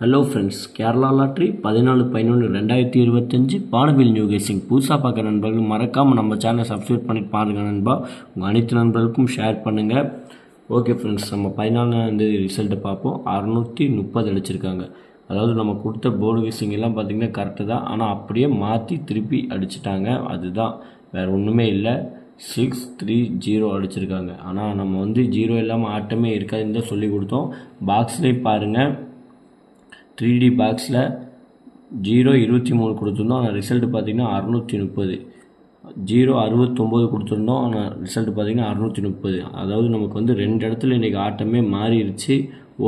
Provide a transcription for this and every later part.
Hello friends Kerala lottery பதினாலு பதினொன்று ரெண்டாயிரத்தி இருபத்தஞ்சு பாடவில் நியூ கேசிங் புதுசாக பார்க்குற நண்பர்கள் மறக்காமல் நம்ம சேனலை சப்ஸ்கிரைப் பண்ணிட்டு பாருங்கள் நண்பா. உங்கள் அனைத்து நண்பர்களுக்கும் ஷேர் பண்ணுங்கள் ஓகே ஃப்ரெண்ட்ஸ் நம்ம பதினாலாந்தேதி ரிசல்ட்டை பார்ப்போம். அறநூற்றி முப்பது அடிச்சிருக்காங்க. அதாவது நம்ம கொடுத்த போர்டு கேசிங் எல்லாம் பார்த்திங்கன்னா கரெக்டு தான். ஆனால் அப்படியே மாற்றி திருப்பி அடிச்சிட்டாங்க. அதுதான். வேறு ஒன்றுமே இல்லை. சிக்ஸ் த்ரீ ஜீரோ அடிச்சிருக்காங்க. ஆனால் நம்ம வந்து ஜீரோ இல்லாமல் ஆட்டமே இருக்காதுன்னு தான் சொல்லி கொடுத்தோம். பாக்ஸ்லேயும் பாருங்கள் த்ரீ டி பாக்ஸில் ஜீரோ இருபத்தி மூணு கொடுத்துருந்தோம். ஆனால் ரிசல்ட் பார்த்தீங்கன்னா அறநூற்றி முப்பது. ஜீரோ அறுபத்தொம்போது கொடுத்துருந்தோம். ஆனால் ரிசல்ட் பார்த்தீங்கன்னா அறநூற்றி முப்பது. அதாவது நமக்கு வந்து ரெண்டு இடத்துல இன்றைக்கி ஆட்டமே மாறிடுச்சு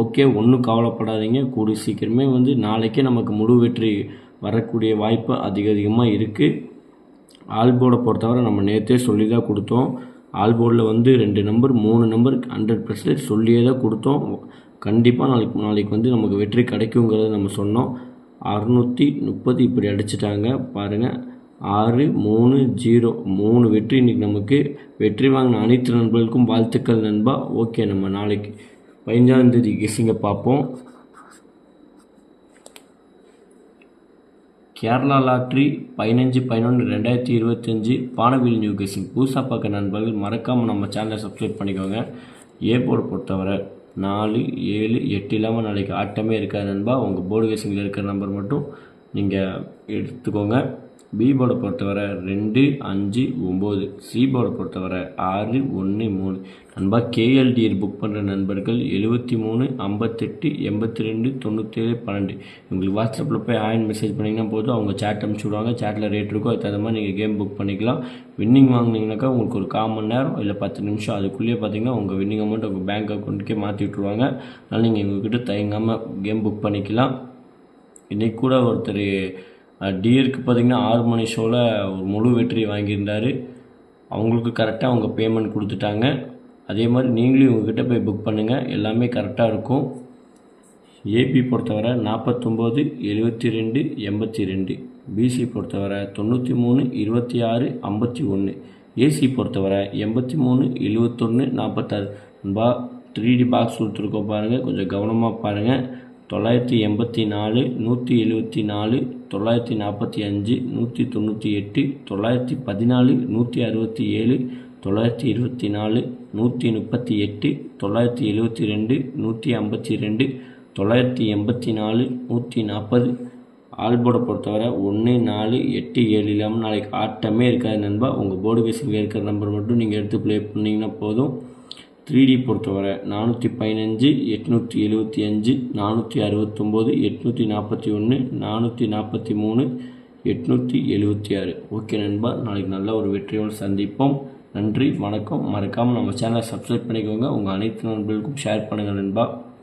ஓகே ஒன்றும் கவலைப்படாதீங்க. கூடிய சீக்கிரமே வந்து நாளைக்கே நமக்கு முழு வெற்றி வரக்கூடிய வாய்ப்பு அதிக அதிகமாக இருக்குது ஆல்போர்டை பொறுத்தவரை நம்ம நேற்றே சொல்லி தான் கொடுத்தோம் ஆல்போர்டில் வந்து ரெண்டு நம்பர் மூணு நம்பர் ஹண்ட்ரட் பர்சன்டேஜ் சொல்லியே தான் கொடுத்தோம். கண்டிப்பாக நாளைக்கு நாளைக்கு வந்து நமக்கு வெற்றி கிடைக்குங்கிறத நம்ம சொன்னோம். அறுநூற்றி முப்பது இப்படி அடிச்சிட்டாங்க. பாருங்கள் ஆறு மூணு ஜீரோ. மூணு வெற்றி. இன்றைக்கி நமக்கு வெற்றி வாங்கின அனைத்து நண்பர்களுக்கும் வாழ்த்துக்கள் நண்பா. ஓகே நம்ம நாளைக்கு பதினஞ்சாந்தேதி கெஸிங்கை பார்ப்போம். கேரளா லாட்ரி பதினஞ்சு பதினொன்று ரெண்டாயிரத்தி இருபத்தஞ்சி. பானவில் நியூ கெஸிங் புதுசாக பார்க்க நண்பர்கள் மறக்காமல் நம்ம சேனலை சப்ஸ்கிரைப் பண்ணிக்கோங்க. ஏ பொறுத்தவரை. நாலு ஏழு எட்டு இல்லாமல் நாளைக்கு ஆட்டமே இருக்காது நண்பா. உங்கள் போர்டு கேசிங்கில் இருக்கிற நம்பர் மட்டும் நீங்கள் எடுத்துக்கோங்க. பி போர்டை பொறுத்தவரை ரெண்டு அஞ்சு ஒம்பது. சி போர்டை பொறுத்தவரை ஆறு ஒன்று மூணு. நண்பா கேஎல்டிஎல் புக் பண்ணுற நண்பர்கள் எழுபத்தி மூணு ஐம்பத்தெட்டு எண்பத்தி ரெண்டு தொண்ணூற்றேழு பன்னெண்டு. உங்களுக்கு வாட்ஸ்அப்பில் போய் ஆயின் மெசேஜ் பண்ணிங்கன்னா போதும். அவங்க சேட் அனுப்பிச்சி விடுவாங்க. சேட்டில் ரேட் இருக்கும். அதுக்கு தகுந்த மாதிரி நீங்கள் கேம் புக் பண்ணிக்கலாம். வின்னிங் வாங்கினீங்கனாக்கா உங்களுக்கு ஒரு கால் மணி நேரம். இல்லை பத்து நிமிஷம். அதுக்குள்ளேயே பார்த்தீங்கன்னா உங்கள் வின்னிங் அமௌண்ட் உங்கள் பேங்க் அக்கௌண்ட்டுக்கே மாற்றி விட்ருவாங்க அதனால் நீங்கள் எங்கள்கிட்ட தயங்காமல் கேம் புக் பண்ணிக்கலாம். இன்றைக்கி கூட ஒருத்தர் டியருக்கு பார்த்தீங்கன்னா ஆறு மணி ஷோவில் ஒரு முழு வெற்றி வாங்கியிருந்தார். அவங்களுக்கு கரெக்டாக அவங்க பேமெண்ட் கொடுத்துட்டாங்க. அதே மாதிரி நீங்களும் இவங்ககிட்ட போய் புக் பண்ணுங்கள் எல்லாமே கரெக்டாக இருக்கும். ஏபி பொறுத்தவரை நாற்பத்தொம்போது எழுபத்தி ரெண்டு எண்பத்தி ரெண்டு. பிசி பொறுத்தவரை தொண்ணூற்றி மூணு இருபத்தி ஆறு ஐம்பத்தி ஒன்று. ஏசி பொறுத்தவரை எண்பத்தி மூணு எழுவத்தொன்று நாற்பத்தாறு நண்பா த்ரீ டி பாக்ஸ் கொடுத்துருக்கோம் பாருங்கள் கொஞ்சம் கவனமாக பாருங்கள் தொள்ளாயிரத்தி எண்பத்தி நாலு நூற்றி எழுபத்தி நாலு தொள்ளாயிரத்தி நாற்பத்தி அஞ்சு நூற்றி தொண்ணூற்றி எட்டு தொள்ளாயிரத்தி பதினாலு நூற்றி அறுபத்தி ஏழு தொள்ளாயிரத்தி இருபத்தி நாலு நூற்றி முப்பத்தி எட்டு தொள்ளாயிரத்தி எழுபத்தி ரெண்டு நூற்றி ஐம்பத்தி ரெண்டு தொள்ளாயிரத்தி எண்பத்தி நாலு நூற்றி நாற்பது. ஆல்போர்டை பொறுத்தவரை ஒன்று நாலு எட்டு ஏழு இல்லாமல் நாளைக்கு ஆட்டமே இருக்காது நண்பா. உங்கள் போர்டு பேசிங்க இருக்கிற நம்பர் மட்டும் நீங்கள் எடுத்து ப்ளே பண்ணிங்கன்னா போதும். த்ரீ டி பொறுத்தவரை நானூற்றி பதினஞ்சு எட்நூற்றி எழுபத்தி அஞ்சு நானூற்றி அறுபத்தொம்போது எட்நூற்றி நாற்பத்தி ஒன்று நானூற்றி நாற்பத்தி மூணு எட்நூற்றி எழுபத்தி ஆறு. ஓகே நண்பா நாளைக்கு நல்ல ஒரு வெற்றியோடு சந்திப்போம். நன்றி வணக்கம். மறக்காமல் நம்ம சேனலை சப்ஸ்கிரைப் பண்ணிக்கோங்க. உங்கள் அனைத்து நண்பர்களுக்கும் ஷேர் பண்ணுங்கள் நண்பா.